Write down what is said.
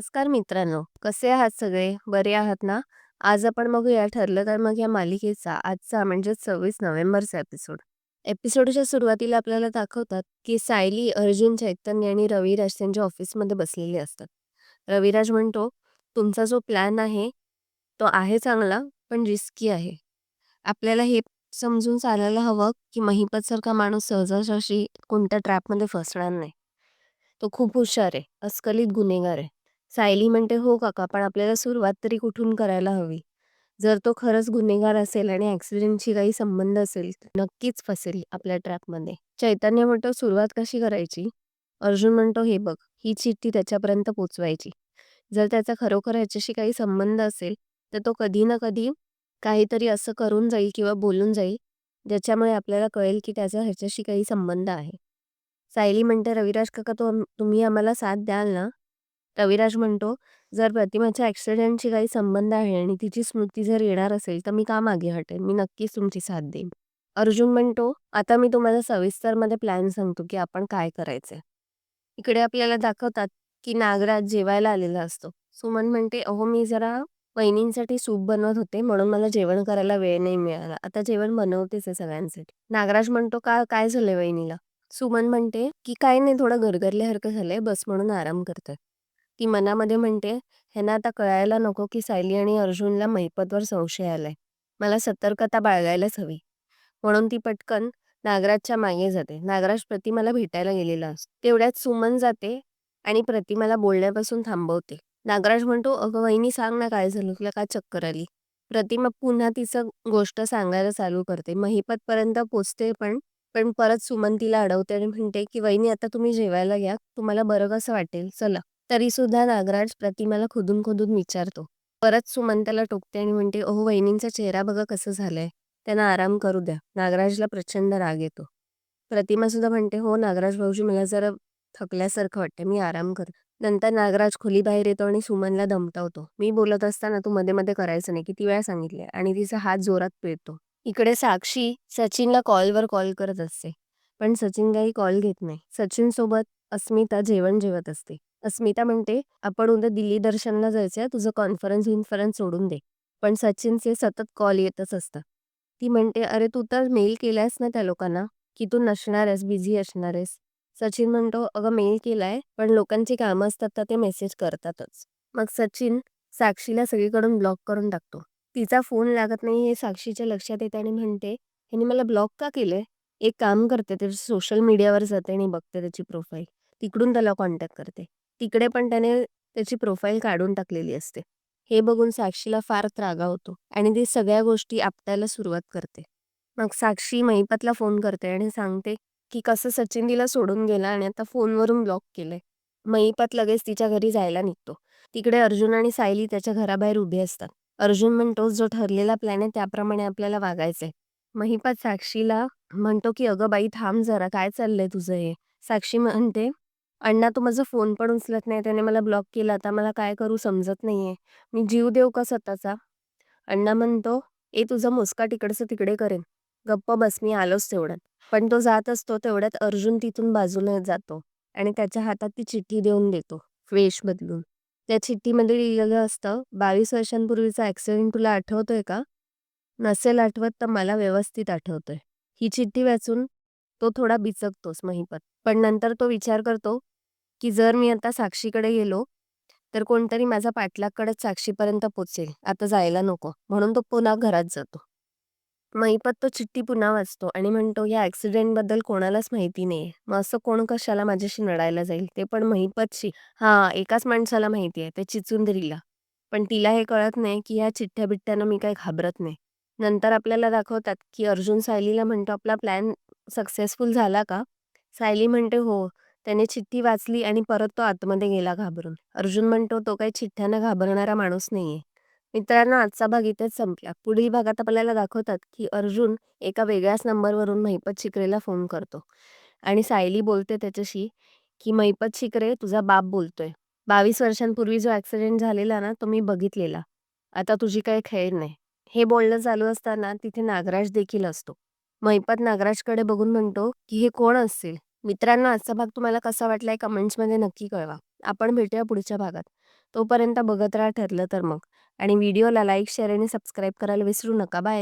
नमस्कार मित्रांनो कसे आहात सगळे? बरे आहात ना? आज आपण बघूया ठरलं तर मग या मालिकेचा आजचा म्हणजे सव्वीस नोव्हेंबरचा एपिसोड. एपिसोडच्या सुरुवातीला आपल्याला दाखवतात की सायली अर्जुन चैतन्य आणि रविराज त्यांच्या ऑफिसमध्ये बसलेले असतात. रविराज म्हणतो तुमचा जो प्लॅन आहे तो आहे चांगला पण रिस्की आहे. आपल्याला हे समजून चालायला हवं की महिपत सारखा माणूस सहजासहजी कोणत्या ट्रॅपमध्ये फसणार नाही. तो खूप हुशार आहे अस्खलित गुन्हेगार आहे. सायली म्हणते हो काका पण आपल्याला सुरुवात तरी कुठून करायला हवी? जर तो खरंच गुन्हेगार असेल आणि ॲक्सिडेंटशी काही संबंध असेल तर नक्कीच फसेल आपल्या ट्रॅपमध्ये. चैतन्य म्हणतो सुरुवात कशी करायची? अर्जुन म्हणतो हे बघ ही चिठ्ठी त्याच्यापर्यंत पोचवायची. जर त्याचा खरोखर ह्याच्याशी काही संबंध असेल तर तो कधी ना कधी काहीतरी असं करून जाईल किंवा बोलून जाईल ज्याच्यामुळे आपल्याला कळेल की त्याचा ह्याच्याशी काही संबंध आहे. सायली म्हणते रविराज काका तो तुम्ही आम्हाला साथ द्याल ना? रविराज म्हणतो जर प्रतिमाच्या ॲक्सिडेंटशी काही संबंध आहे आणि तिची स्मृती जर येणार असेल तर मी का मागे हटेन? मी नक्कीच तुमची साथ देईन. अर्जुन म्हणतो आता मी तुम्हाला सविस्तरमध्ये प्लॅन सांगतो की आपण काय करायचंय. इकडे आपल्याला दाखवतात की नागराज जेवायला आलेला असतो. सुमन म्हणते अहो मी जरा वहिनींसाठी सूप बनवत होते म्हणून मला जेवण करायला वेळ नाही मिळाला. आता जेवण बनवतेच आहे सगळ्यांसाठी. नागराज म्हणतो का काय झालंय वहिनीला? सुमन म्हणते की काय नाही थोडं गरगरल्यासारखं झालंय बस म्हणून आराम करतात ती मनामध्ये म्हणते ह्यांना आता कळायला नको की सायली आणि अर्जुनला महिपतवर संशय आलाय. मला सतर्कता बाळगायलाच हवी. म्हणून ती पटकन नागराजच्या मागे जाते. नागराज प्रतिमाला भेटायला गेलेला असतो तेवढ्यात सुमन जाते आणि प्रतिमाला बोलण्यापासून थांबवते. नागराज म्हणतो अगं वहिनी सांग ना काय झालं? तुला काय चक्कर आली? प्रतिमा पुन्हा तिचं गोष्ट सांगायला चालू करते. महिपत पर्यंत पोचते पण पण परत सुमन तिला अडवते आणि म्हणते की वहिनी आता तुम्ही जेवायला घ्या तुम्हाला बरं कसं वाटेल? चला. तरी सुद्धा नागराज प्रतिमाला खुदून खोदून विचारतो. परत सुमंताला टोकते आणि म्हणते ओहो वहिनींचा चेहरा बघा कसं झालाय. त्यांना आराम करू द्या. नागराजला प्रचंड राग येतो. प्रतिमा सुद्धा म्हणते हो नागराज भाऊजी मला जरा थकल्यासारखं वाटतं मी आराम कर. नंतर नागराज खोली बाहेर येतो आणि सुमनला दमटावतो मी बोलत असताना तू मध्ये मध्ये करायचं नाही. किती वेळा सांगितले आणि तिचा हात जोरात पिळतो. इकडे साक्षी सचिनला कॉलवर कॉल करत असते. पण सचिन काही कॉल घेत नाही. सचिन सोबत अस्मिता जेवण जेवत असते. अस्मिता म्हणते आपण उद्या दिल्ली दर्शनला जायचंय तुझं कॉन्फरन्स विन्फरन्स सोडून दे. पण सचिनचे सतत कॉल येतच असतात. ती म्हणते अरे तू तर मेल केलायस ना त्या लोकांना की तू नसणार आहेस बिझी असणार आहेस. सचिन म्हणतो अगं मेल केलाय पण लोकांची कामं असतात तर ते मेसेज करतातच. मग सचिन साक्षीला सगळीकडून ब्लॉक करून टाकतो. तिचा फोन लागत नाही हे साक्षीच्या लक्षात येते आणि म्हणते ह्याने मला ब्लॉक का केलंय? एक काम करते ते सोशल मीडियावर जाते आणि बघते त्याची प्रोफाईल. तिकडून त्याला कॉन्टॅक्ट करते. तिकडे पण त्याने त्याची प्रोफाईल काढून टाकलेली असते. हे बघून साक्षीला फार त्रागा होतो आणि ती सगळ्या गोष्टी आपटायला सुरुवात करते. मग साक्षी महिपतला फोन करते आणि सांगते की कसं सचिन तिला सोडून गेला आणि आता फोनवरून ब्लॉक केलंय. महिपत लगेच तिच्या घरी जायला निघतो. तिकडे अर्जुन आणि सायली त्याच्या घराबाहेर उभे असतात. अर्जुन म्हणतो जो ठरलेला प्लॅन आहे त्याप्रमाणे आपल्याला वागायचंय. महिपत साक्षीला म्हणतो की अगं बाई थांब जरा काय चाललंय तुझं हे? साक्षी म्हणते अण्णा तो माझा फोन पण उचलत नाही. त्याने मला ब्लॉक केला आता. मला काय करू समजत नाहीये. मी जीव देऊ का स्वतःचा? अण्णा म्हणतो ए तुझा मुस्का तिकडचं तिकडे करेन. गप्प बस मी आलोच तेवढ्यात. पण तो जात असतो. तेवढ्यात अर्जुन तिथून बाजूला जातो आणि त्याच्या हातात ती चिठ्ठी देऊन देतो वेश बदलून. त्या चिठ्ठीमध्ये लिहिलेलं असतं बावीस वर्षांपूर्वीचा ॲक्सिडेंट तुला आठवतोय का? नसेल आठवत तर मला व्यवस्थित आठवतोय. ही चिठ्ठी वाचून तो थोडा बिचकतोच महिपत. पण नंतर तो विचार करतो की जर मी आता साक्षीकडे गेलो तर कोणतरी माझा पाठलागकडे साक्षीपर्यंत पोचेल. आता जायला नको. म्हणून तो पुन्हा घरात जातो. महिपत तो चिठ्ठी पुन्हा वाचतो आणि म्हणतो या ॲक्सिडेंटबद्दल कोणालाच माहिती नाहीये. मग असं कोण कशाला माझ्याशी लढायला जाईल? ते पण महिपतशी. हा एकाच माणसाला माहिती आहे. ते चिचुंदरीला पण तिला हे कळत नाही की ह्या चिठ्ठ्या बिठ्ठ्यानं मी काही घाबरत नाही. नंतर आपल्याला दाखवतात की अर्जुन सायलीला म्हणतो आपला प्लॅन सक्सेसफुल झाला का? सायली म्हणते हो. त्याने चिठ्ठी वाचली आणि परत तो आतमध्ये गेला घाबरून. अर्जुन म्हणतो तो काही चिठ्ठ्यानं घाबरणारा माणूस नाहीये. मित्रांनो आजचा भाग इथेच संपला. पुढील भागात आपल्याला दाखवतात की अर्जुन एका वेगळ्याच नंबरवरून महिपत शिकरेला फोन करतो. आणि सायली बोलते त्याच्याशी की महिपत शिकरे तुझा बाप बोलतोय. बावीस वर्षांपूर्वी जो ॲक्सिडेंट झालेला ना तो मी बघितलेला. आता तुझी काही खैर नाही. हे बोलणं चालू असताना तिथे नागराज देखील असतो. महिपत नागराजकडे बघून म्हणतो की हे कोण असेल? मित्रांनो आजचा भाग तुम्हाला कसा वाटलाय कमेंट्समध्ये नक्की कळवा. आपण भेटूया पुढच्या भागात. तोपर्यंत बघत राहा ठरलं तर मग. आणि व्हिडिओला लाईक शेअर आणि सबस्क्राईब करायला विसरू नका. बाय.